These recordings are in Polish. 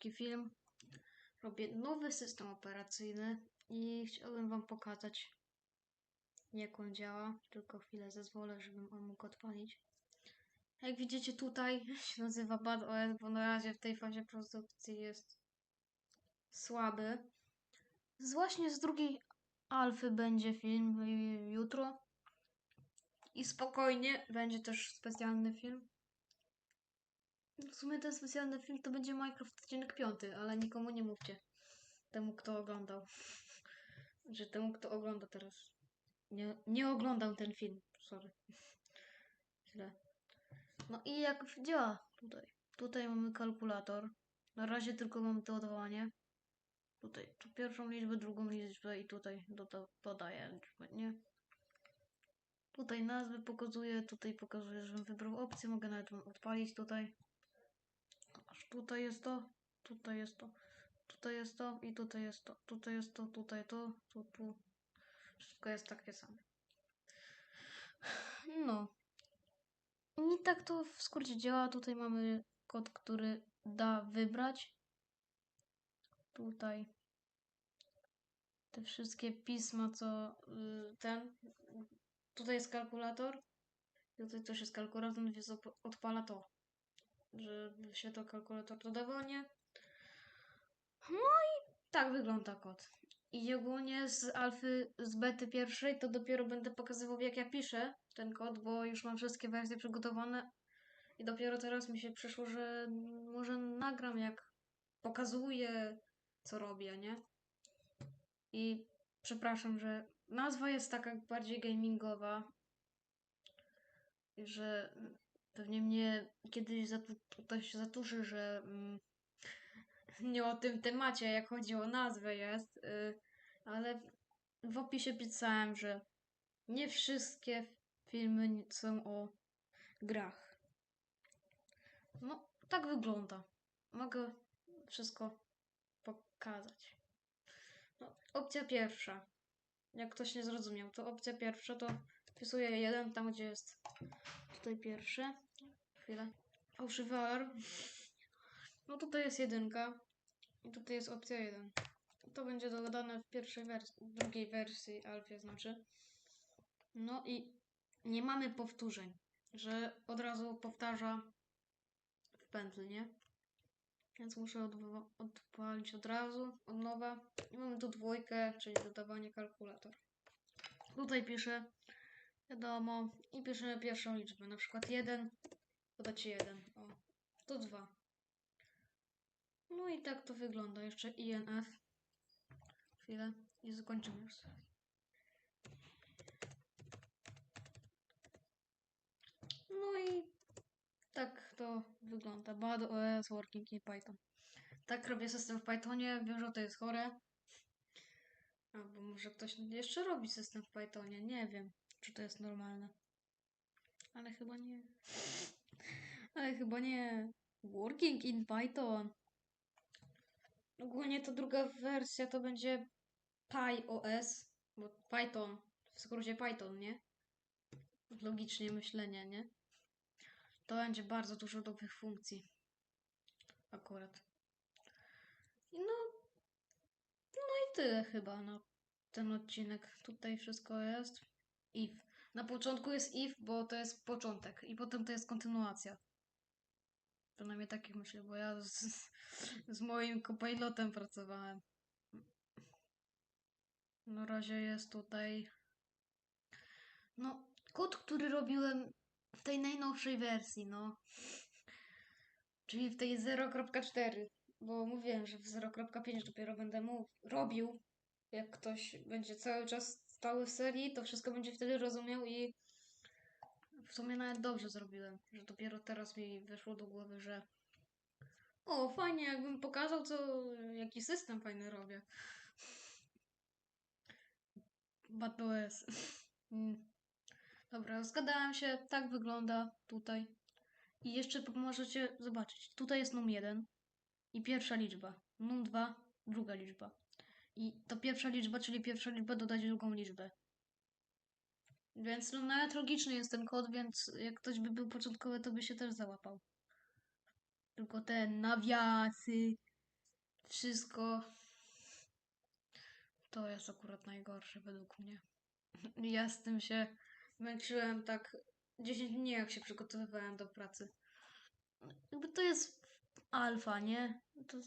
krótki film. Robię nowy system operacyjny i chciałbym wam pokazać, jak on działa. Tylko chwilę zezwolę, żebym on mógł odpalić. Jak widzicie tutaj się nazywa Bad OS, bo na razie w tej fazie produkcji jest słaby. Właśnie z drugiej alfy będzie film y, jutro. I spokojnie będzie też specjalny film. W sumie ten specjalny film to będzie Minecraft odcinek piąty, ale nikomu nie mówcie. Temu, kto oglądał. Że temu, kto ogląda teraz. Nie, nie oglądał ten film. Sorry. Źle. No i jak działa tutaj? Tutaj mamy kalkulator. Na razie tylko mamy to dodawanie. Tutaj tu pierwszą liczbę, drugą liczbę i tutaj doda dodaję liczbę, nie? Tutaj nazwy pokazuje, tutaj pokazuje, żebym wybrał opcję, mogę nawet odpalić tutaj. Aż tutaj jest to, tutaj jest to, tutaj jest to i tutaj jest to, tutaj jest to, tutaj to, tu, tu. Wszystko jest takie same. No. I tak to w skrócie działa. Tutaj mamy kod, który da wybrać. Tutaj te wszystkie pisma, co y, ten. Tutaj jest kalkulator. Tutaj też jest kalkulator, więc odpala to. Że wyświetla kalkulator dodawanie. No i tak wygląda kod. I ogólnie z alfy, z bety pierwszej, to dopiero będę pokazywał, jak ja piszę ten kod, bo już mam wszystkie wersje przygotowane. I dopiero teraz mi się przyszło, że może nagram, jak pokazuję, co robię, nie? I przepraszam, że nazwa jest taka bardziej gamingowa, że pewnie mnie kiedyś zatu- ktoś zatuszy, że mm, nie o tym temacie, jak chodzi o nazwę jest, y, ale w opisie pisałem, że nie wszystkie filmy są o grach. No, tak wygląda. Mogę wszystko pokazać. No, opcja pierwsza. Jak ktoś nie zrozumiał, to opcja pierwsza to wpisuję jeden tam, gdzie jest tutaj pierwsze. Chwilę. Alarm. No tutaj jest jedynka. I tutaj jest opcja 1. To będzie dodane w pierwszej wersji, drugiej wersji alfie znaczy. No i nie mamy powtórzeń, że od razu powtarza w pętli, nie? Więc muszę odpalić od razu, od nowa. I mamy tu dwójkę, czyli dodawanie kalkulator. Tutaj piszę, wiadomo, i piszemy pierwszą liczbę, na przykład 1, dodacie 1, o, to 2. No i tak to wygląda. Jeszcze INF. Chwilę i zakończymy już. No i tak to wygląda. Bad OS Working in Python. Tak robię system w Pythonie. Wiem, że to jest chore. Albo może ktoś jeszcze robi system w Pythonie. Nie wiem, czy to jest normalne. Ale chyba nie. Ale chyba nie. Working in Python. Ogólnie to druga wersja to będzie PyOS, bo Python, w skrócie Python, nie? Logicznie myślenie, nie? To będzie bardzo dużo nowych funkcji. Akurat. No, no i tyle chyba na ten odcinek. Tutaj wszystko jest. If. Na początku jest if, bo to jest początek i potem to jest kontynuacja. Przynajmniej takich myślę, bo ja z, z moim copilotem pracowałem. Na razie jest tutaj. No, kod, który robiłem w tej najnowszej wersji, no. Czyli w tej 0.4. Bo mówiłem, że w 0.5 dopiero będę mu robił. Jak ktoś będzie cały czas stały w serii, to wszystko będzie wtedy rozumiał i w sumie nawet dobrze zrobiłem, że dopiero teraz mi wyszło do głowy, że o, fajnie, jakbym pokazał, co, jaki system fajny robię. BatOS. Dobra, zgadałem się, tak wygląda tutaj. I jeszcze możecie zobaczyć, tutaj jest num 1 i pierwsza liczba, num 2, druga liczba. I to pierwsza liczba, czyli pierwsza liczba dodać drugą liczbę. Więc no nawet logiczny jest ten kod, więc jak ktoś by był początkowy, to by się też załapał. Tylko te nawiasy wszystko. To jest akurat najgorsze według mnie. Ja z tym się męczyłem tak 10 dni, jak się przygotowywałem do pracy. Jakby to jest alfa, nie? To...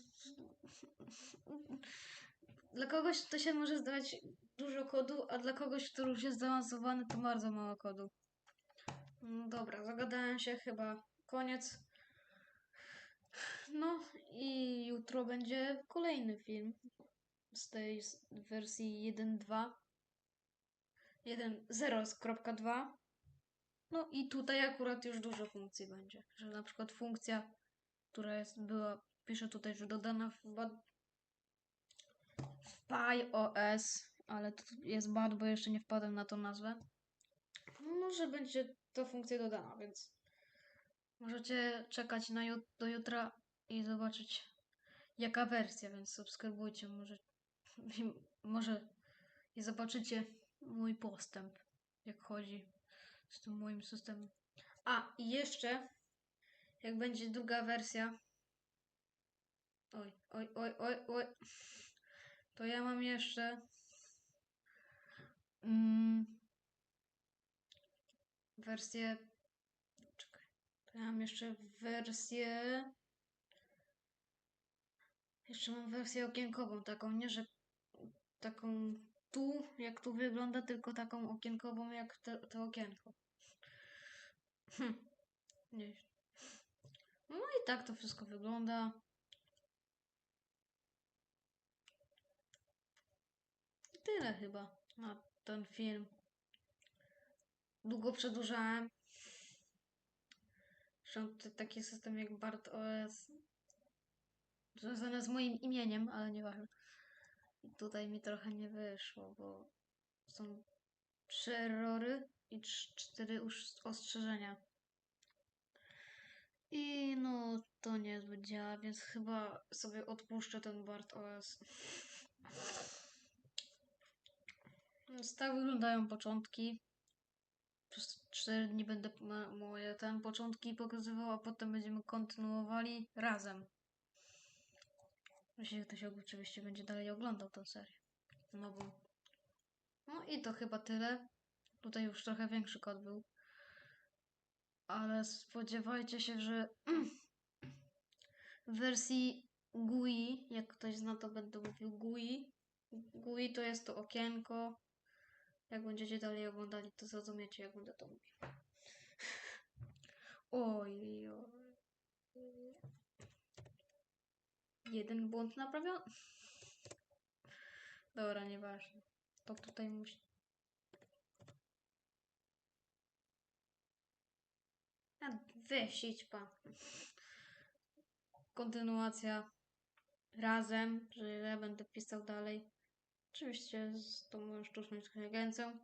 Dla kogoś to się może zdawać dużo kodu, a dla kogoś, który już jest zaawansowany, to bardzo mało kodu. No dobra, zagadałem się chyba. Koniec. No i jutro będzie kolejny film z tej wersji 1.2. 1.0.2. No i tutaj akurat już dużo funkcji będzie. Że na przykład funkcja, która jest, była, piszę tutaj, że dodana w, bad, w PyOS, ale to jest bad, bo jeszcze nie wpadłem na tą nazwę. No, że będzie ta funkcja dodana, więc możecie czekać na jut- do jutra i zobaczyć jaka wersja, więc subskrybujcie, może, może i zobaczycie mój postęp, jak chodzi z tym moim systemem. A, i jeszcze, jak będzie druga wersja, oj, oj, oj, oj, oj, to ja mam jeszcze mm, wersję, czekaj, to ja mam jeszcze wersję, jeszcze mam wersję okienkową, taką, nie, że taką tu, jak tu wygląda, tylko taką okienkową, jak te, to okienko. Hm. Nie. No i tak to wszystko wygląda. Tyle chyba na ten film. Długo przedłużałem. Zresztą taki system jak BART OS związany z moim imieniem, ale nieważne. Tutaj mi trochę nie wyszło, bo są trzy errory i cz- cztery ostrzeżenia. I no, to niezbyt działa, więc chyba sobie odpuszczę ten BART OS. Więc tak wyglądają początki. Przez 4 dni będę moje ten początki pokazywał, a potem będziemy kontynuowali razem. Jeśli ktoś oczywiście będzie dalej oglądał tę serię. No bo. No i to chyba tyle. Tutaj już trochę większy kod był. Ale spodziewajcie się, że w wersji GUI, jak ktoś zna, to będę mówił GUI. GUI to jest to okienko. Jak będziecie dalej oglądali, to zrozumiecie, jak będę to mówił. Oj, oj. Jeden błąd naprawiony. Dobra, nieważne. To tutaj musi. A weź, idź pan. Kontynuacja razem, że ja będę pisał dalej. Oczywiście z tą moją sztuczną inteligencją.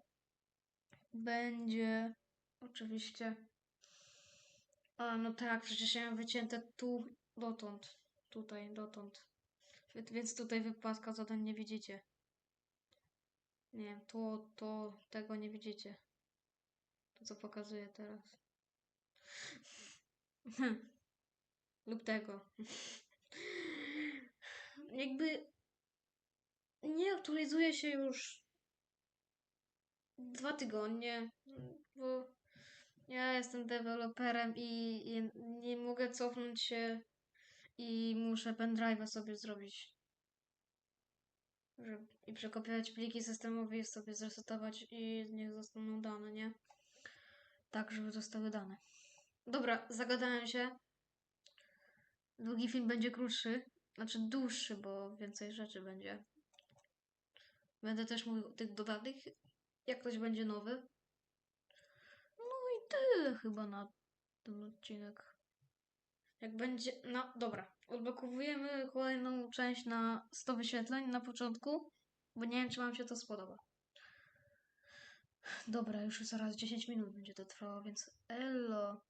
Będzie oczywiście. A no tak, przecież ja mam wycięte tu dotąd. Tutaj dotąd. Więc tutaj wypadka zadań nie widzicie. Nie wiem, to, to, tego nie widzicie. To co pokazuję teraz. Lub tego. Jakby nie aktualizuje się już dwa tygodnie, bo ja jestem deweloperem i, nie mogę cofnąć się i muszę pendrive'a sobie zrobić. I przekopiować pliki systemowe i sobie zresetować i niech zostaną dane, nie? Tak, żeby zostały dane. Dobra, zagadałem się. Drugi film będzie krótszy, znaczy dłuższy, bo więcej rzeczy będzie. Będę też mówił o tych dodanych, jak ktoś będzie nowy. No i tyle chyba na ten odcinek. Jak będzie. No dobra, odblokowujemy kolejną część na 100 wyświetleń na początku, bo nie wiem, czy Wam się to spodoba. Dobra, już zaraz 10 minut będzie to trwało, więc elo.